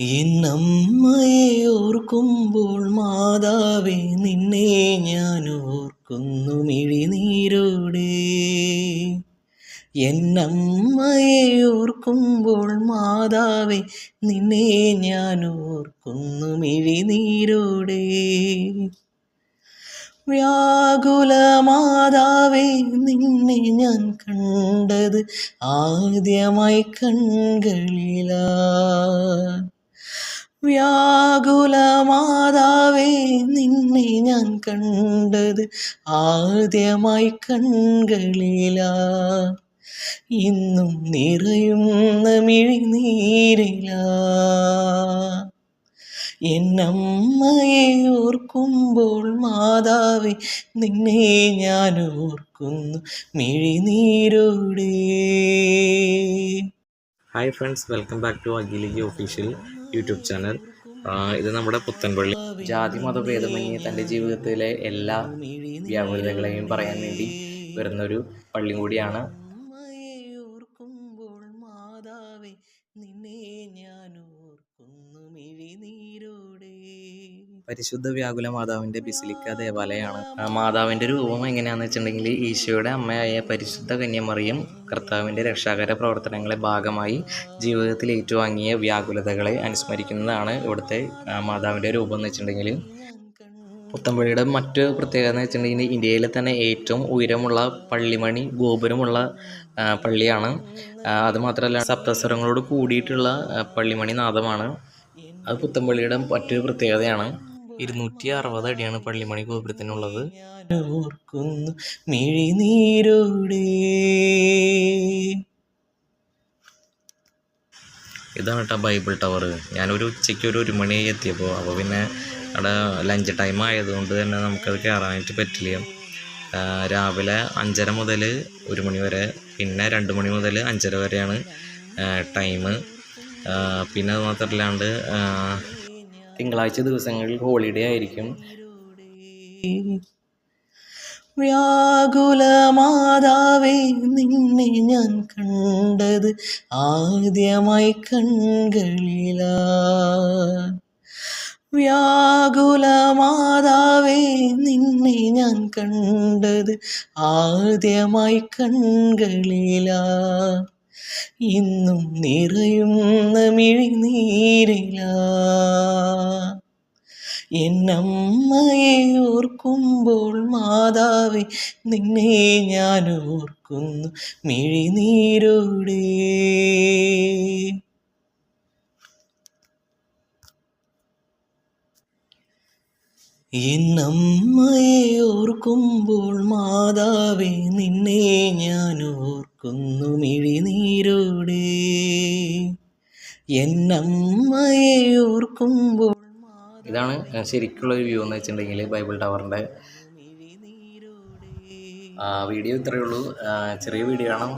എന്നമ്മയെ ഓർക്കുമ്പോൾ മാതാവേ നിന്നെ ഞാൻ ഓർക്കുന്നു മിഴിനീരോടെ. എന്നമ്മയെ ഓർക്കുമ്പോൾ മാതാവേ നിന്നെ ഞാൻ ഓർക്കുന്നു മിഴിനീരോടെ. വ്യാകുല മാതാവേ നിന്നെ ഞാൻ കണ്ടത് ആദ്യമായി കൺകളിലാ. വ്യാകുല മാതാവേ നിന്നെ ഞാൻ കണ്ടത് ആദ്യമായി കണ്ണുകളില ഇന്നും നിറയുന്ന മിഴിനീരില. എന്നമ്മയെ ഓർക്കുമ്പോൾ മാതാവേ നിന്നെ ഞാൻ ഓർക്കുന്നു മിഴിനീരോടെ. Hi friends welcome back to അഖിലിക്ക് official YouTube channel. ഇത് നമ്മുടെ പുത്തൻപള്ളി. ജാതി മതഭേദമന്യേ തന്റെ ജീവിതത്തിലെ എല്ലാ വ്യാകുലതകളെയും പറയാൻ വേണ്ടി വരുന്നൊരു പള്ളി കൂടിയാണ് പരിശുദ്ധ വ്യാകുല മാതാവിന്റെ ബിസിലിക്ക ദേവാലയമാണ്. ആ മാതാവിന്റെ രൂപം എങ്ങനെയാണെന്ന് വെച്ചിട്ടുണ്ടെങ്കിൽ ഈശോയുടെ അമ്മയായ പരിശുദ്ധ കന്യമറിയും കർത്താവിന്റെ രക്ഷാകര പ്രവർത്തനങ്ങളെ ഭാഗമായി ജീവിതത്തിൽ ഏറ്റുവാങ്ങിയ വ്യാകുലതകളെ അനുസ്മരിക്കുന്നതാണ് ഇവിടുത്തെ മാതാവിന്റെ രൂപം എന്ന് വെച്ചിട്ടുണ്ടെങ്കിൽ. പുത്തമ്പള്ളിയുടെ മറ്റ് പ്രത്യേകത എന്ന് വെച്ചിട്ടുണ്ടെങ്കിൽ ഇന്ത്യയിലെ തന്നെ ഏറ്റവും ഉയരമുള്ള പള്ളിമണി ഗോപുരമുള്ള പള്ളിയാണ്. അതുമാത്രമല്ല സപ്തസ്വരങ്ങളോട് കൂടിയിട്ടുള്ള പള്ളിമണി നാദമാണ്. അത് പുത്തമ്പള്ളിയുടെ മറ്റൊരു പ്രത്യേകതയാണ്. ഇരുന്നൂറ്റി അറുപത് അടിയാണ് പള്ളിമണി ഗോപുരത്തിനുള്ളത് ഓർക്കുന്നു മിഴിനീരോടെ. ഇതാണ് കേട്ടോ ബൈബിൾ ടവർ ഞാനൊരു ഉച്ചയ്ക്ക് ഒരു ഒരു മണിയായി എത്തിയപ്പോൾ. അപ്പോൾ പിന്നെ അവിടെ ലഞ്ച് ടൈം ആയതുകൊണ്ട് തന്നെ നമുക്കത് കയറാനായിട്ട് പറ്റില്ല. രാവിലെ അഞ്ചര മുതൽ ഒരു മണി വരെ പിന്നെ രണ്ട് മണി മുതൽ അഞ്ചര വരെയാണ് ടൈം. പിന്നെ അത് മാത്രമല്ലാണ്ട് തിങ്കളാഴ്ച ദിവസങ്ങളിൽ ഹോളിഡേ ആയിരിക്കും. വ്യാകുല മാതാവേ നിന്നെ ഞാൻ കണ്ടത് ആദ്യമായി കൺകളിലാ. വ്യാകുല മാതാവേ നിന്നെ ഞാൻ കണ്ടത് ആദ്യമായി കൺകളിലാ. ഇന്നും നിറയുന്ന മിഴിനീരില. എന്നമ്മയെ ഓർക്കുമ്പോൾ മാതാവെ നിന്നെ ഞാൻ ഓർക്കുന്നു മിഴിനീരോടെ. എന്നമ്മയെ ഓർക്കുമ്പോൾ മാതാവേ നിന്നെ ഞാൻ ഓർക്കുന്നു മിഴിനീരോടെ എന്നമ്മയെ ഓർക്കുമ്പോൾ ഇതാണ് ശരിക്കുള്ള ഒരു വ്യൂ എന്ന് വെച്ചിട്ടുണ്ടെങ്കിൽ ബൈബിൾ ടവറിന്റെ വീഡിയോ ഇത്രയേ ഉള്ളൂ. ചെറിയ വീഡിയോ ആണ്.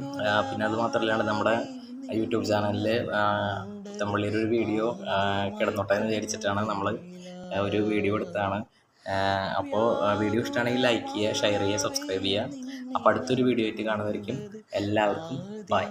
പിന്നെ അത് മാത്രമല്ലാണ്ട് നമ്മുടെ യൂട്യൂബ് ചാനലിൽ തമ്മിലൊരു വീഡിയോ കിടന്നോട്ടെ എന്ന് വിചാരിച്ചിട്ടാണ് നമ്മൾ ഒരു വീഡിയോ എടുത്തതാണ്. അപ്പോൾ വീഡിയോ ഇഷ്ടമാണെങ്കിൽ ലൈക്ക് ചെയ്യുക ഷെയർ ചെയ്യുക സബ്സ്ക്രൈബ് ചെയ്യുക. അപ്പോൾ അടുത്തൊരു വീഡിയോ ആയിട്ട് കാണുന്നതായിരിക്കും. എല്ലാവർക്കും ബൈ